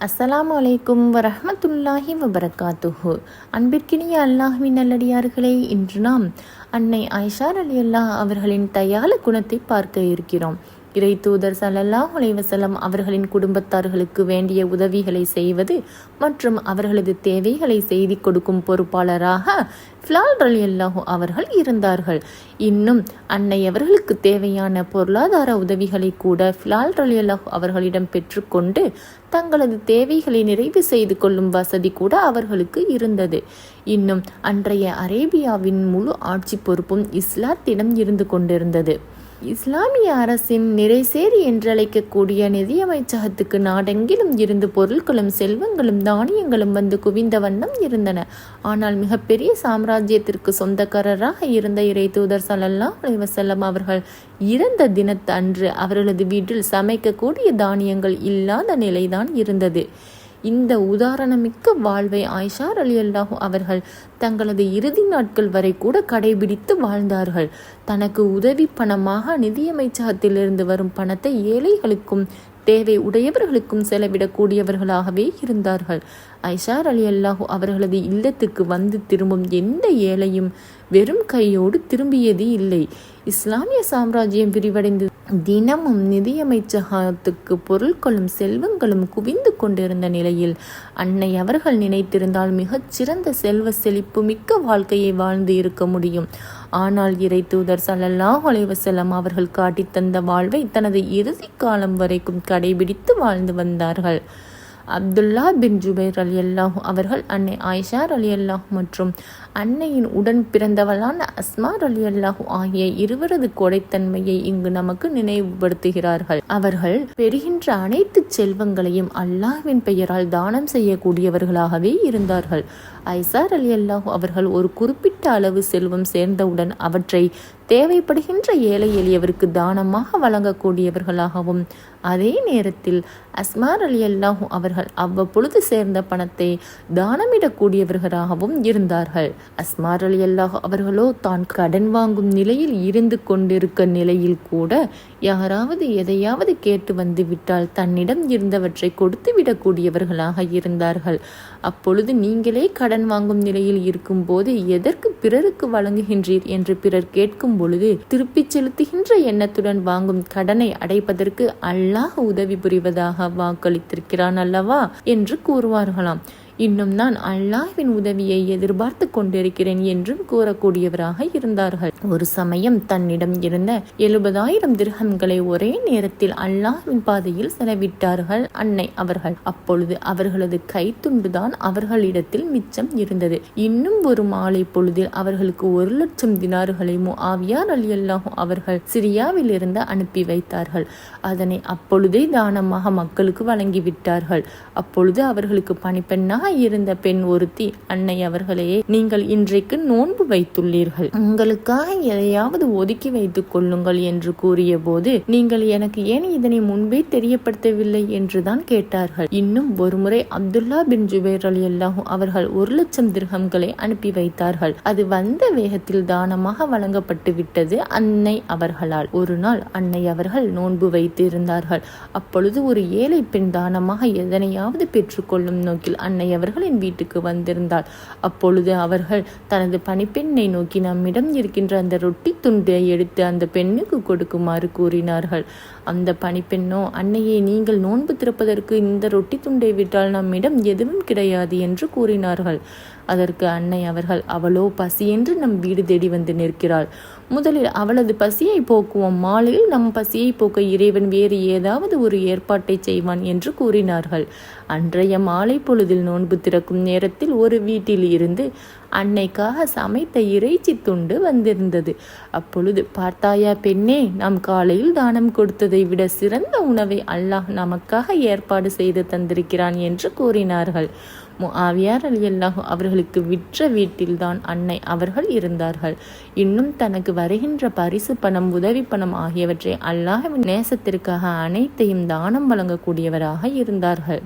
அஸ்லாம் அலைக்கும் வரமத்துல்லாஹி வபரகாத்துஹு. அன்பிற்கினிய அல்லாஹ்வின் நல்லடியார்களே இன்று நாம் அன்னை ஐஷார் அலி அல்லாஹ் அவர்களின் தயால குணத்தை பார்க்க இருக்கிறோம். இறை தூதர் சல்லல்லாஹ் அலைவசலம் அவர்களின் குடும்பத்தார்களுக்கு வேண்டிய உதவிகளை செய்வது மற்றும் அவர்களது தேவைகளை செய்தி கொடுக்கும் பொறுப்பாளராக ஃபிலால் அலி அல்லாஹு அவர்கள் இருந்தார்கள். இன்னும் அன்னை அவர்களுக்கு தேவையான பொருளாதார உதவிகளை கூட ஃபிலால் அலி அல்லாஹு அவர்களிடம் பெற்றுக்கொண்டு தங்களது தேவைகளை நிறைவு செய்து கொள்ளும் வசதி கூட அவர்களுக்கு இருந்தது. இன்னும் அன்றைய அரேபியாவின் முழு ஆட்சி பொறுப்பும் இஸ்லாத்திடம் இருந்து கொண்டிருந்தது. இஸ்லாமிய அரசின் நிறைசேரி என்றழைக்கக்கூடிய நிதியமைச்சகத்துக்கு நாடெங்கிலும் இருந்து பொருட்களும் செல்வங்களும் தானியங்களும் வந்து குவிந்த வண்ணம் இருந்தன. ஆனால் மிகப்பெரிய சாம்ராஜ்யத்திற்கு சொந்தக்காரராக இருந்த இறை தூதர் சல்லல்லா அலைவசல்லம் அவர்கள் இறந்த தினத்தன்று அவர்களது வீட்டில் சமைக்கக்கூடிய தானியங்கள் இல்லாத நிலைதான் இருந்தது. இந்த உதாரணமிக்க வாழ்வை ஆயிஷார் அலி அல்லாஹு அவர்கள் தங்களது இறுதி நாட்கள் வரை கூட கடைபிடித்து வாழ்ந்தார்கள். தனக்கு உதவி பணமாக நிதியமைச்சகத்திலிருந்து வரும் பணத்தை ஏழைகளுக்கும் தேவை உடையவர்களுக்கும் செலவிடக்கூடியவர்களாகவே இருந்தார்கள். ஐஷார் அலி அல்லாஹு அவர்களது இல்லத்துக்கு வந்து திரும்பும் எந்த ஏழையும் வெறும் கையோடு திரும்பியது இல்லை. இஸ்லாமிய சாம்ராஜ்யம் விரிவடைந்து தினமும் நிதியமைச்சகத்துக்கு பொருட்களும் செல்வங்களும் குவிந்து கொண்டிருந்த நிலையில் அன்னை அவர்கள் நினைத்திருந்தால் மிகச்சிறந்த செல்வ செழிப்பு மிக்க வாழ்க்கையை வாழ்ந்து இருக்க முடியும். ஆனால் இறை தூதர் சல்லல்லாஹ் அலைவசல்லம் அவர்கள் காட்டித்தந்த வாழ்வை தனது இறுதி காலம் வரைக்கும் கடைபிடித்து வாழ்ந்து வந்தார்கள். அப்துல்லா பின் ஜுபைர் அலி அல்லாஹ் அவர்கள் அன்னை ஆயிஷார் அலி அல்லாஹ் மற்றும் அன்னையின் உடன் பிறந்தவளான அஸ்மார் அலி அல்லாஹு ஆகிய இருவரது கொடைத்தன்மையை இங்கு நமக்கு நினைவுபடுத்துகிறார்கள். அவர்கள் பெறுகின்ற அனைத்து செல்வங்களையும் அல்லாஹ்வின் பெயரால் தானம் செய்யக்கூடியவர்களாகவே இருந்தார்கள். ஐசார் அலி அல்லாஹு அவர்கள் ஒரு குறிப்பிட்ட அளவு செல்வம் சேர்ந்தவுடன் அவற்றை தேவைப்படுகின்ற ஏழை எளியவருக்கு தானமாக வழங்கக்கூடியவர்களாகவும் அதே நேரத்தில் அஸ்மார் அலி அல்லாஹூ அவர்கள் அவ்வப்பொழுது சேர்ந்த பணத்தை தானமிடக்கூடியவர்களாகவும் இருந்தார்கள். அஸ்மார் அலி அல்லாஹ் அவர்களோ தான் கடன் வாங்கும் நிலையில் இருந்து கொண்டிருக்க நிலையில் கூட யாராவது எதையாவது கேட்டு வந்து விட்டால் தன்னிடம் இருந்தவற்றை கொடுத்து விடக்கூடியவர்களாக இருந்தார்கள். அப்பொழுது நீங்களே கடன் வாங்கும் நிலையில் இருக்கும்போது எதற்கு பிறருக்கு வழங்குகின்றீர் என்று பிறர் கேட்கும் பொழுது திருப்பிச் செலுத்துகின்ற எண்ணத்துடன் வாங்கும் கடனை அடைப்பதற்கு அல்லாஹ் உதவி புரிவதாக வாக்களித்திருக்கிறான் அல்லவா? என்று கூறுவார்களாம். இன்னும் நான் அல்லாஹ்வின் உதவியை எதிர்பார்த்து கொண்டிருக்கிறேன் என்றும் கூறக்கூடியவராக இருந்தார்கள். ஒரு சமயம் தன்னிடம் இருந்த எழுபதாயிரம் திரகங்களை ஒரே நேரத்தில் அல்லாஹ்வின் பாதையில் செலவிட்டார்கள் அன்னை அவர்கள். அப்பொழுது அவர்களது கைத்துண்டுதான் அவர்களிடத்தில் மிச்சம் இருந்தது. இன்னும் ஒரு மாலை பொழுதில் அவர்களுக்கு ஒரு லட்சம் தினாறுகளை ஆவியார் அலி அல்லாஹும் அவர்கள் சிரியாவில் இருந்து அனுப்பி வைத்தார்கள். அதனை அப்பொழுதே தானமாக மக்களுக்கு வழங்கிவிட்டார்கள். அப்பொழுது அவர்களுக்கு பணிப்பெண்ணாக இருந்த பெண் ஒருத்தி அன்னை அவர்களே நீங்கள் இன்றைக்கு நோன்பு வைத்துள்ளீர்கள். உங்களுக்காக எதையாவது ஒதுக்கி வைத்துக் கொள்ளுங்கள் என்று கூறிய போது நீங்கள் எனக்கு ஏன் இதனை முன்பே தெரியப்படுத்தவில்லை என்றுதான் கேட்டார்கள். இன்னும் ஒருமுறை அப்துல்லா பின் ஜுபேர் அலி அல்லாஹூ அவர்கள் ஒரு லட்சம் திருகங்களை அனுப்பி வைத்தார்கள். அது வந்த வேகத்தில் தானமாக வழங்கப்பட்டு விட்டது அன்னை அவர்களால். ஒரு நாள் அன்னை அவர்கள் நோன்பு வைத்து இருந்தார்கள் அப்பொழுது ஒரு ஏழை பெண் தானமாக எதனையாவது பெற்றுக்கொள்ளும் நோக்கில் அன்னை அவர்களின் வீட்டுக்கு வந்திருந்தாள். அப்பொழுது அவர்கள் தனது பணிப்பெண்ணை நோக்கி நம்மிடம் இருக்கின்ற அந்த ரொட்டி துண்டை எடுத்து அந்த பெண்ணுக்கு கொடுக்குமாறு கூறினார்கள். அந்த பணிப்பெண்ணோ அன்னையை நீங்கள் நோன்பு திறப்பதற்கு இந்த ரொட்டி துண்டை விட்டால் நம்மிடம் எதுவும் கிடையாது என்று கூறினார்கள். அதற்கு அன்னை அவர்கள் அவளோ பசியென்று நம் வீடு தேடி வந்து நிற்கிறாள். முதலில் அவளது பசியை போக்குவோம். மாலையில் நம் பசியை போக்க இறைவன் வேறு ஏதாவது ஒரு ஏற்பாட்டை செய்வான் என்று கூறினார்கள். அன்றைய மாலை பொழுதில் நோன்பு திறக்கும் நேரத்தில் ஒரு வீட்டில் இருந்து அன்னைக்காக சமைத்த இறைச்சி துண்டு வந்திருந்தது. அப்பொழுது பார்த்தாயா பெண்ணே நாம் காலையில் தானம் கொடுத்ததை விட சிறந்த உணவை அல்லாஹ் நமக்காக ஏற்பாடு செய்து தந்திருக்கிறான் என்று கூறினார்கள். முஆவியார் அலி அல்லாஹு அவர்களுக்கு விற்ற வீட்டில்தான் அன்னை அவர்கள் இருந்தார்கள். இன்னும் தனக்கு வருகின்ற பரிசு பணம் உதவி பணம் ஆகியவற்றை அல்லாஹ் நேசத்திற்காக அனைத்தையும் தானம் வழங்கக்கூடியவராக இருந்தார்கள்.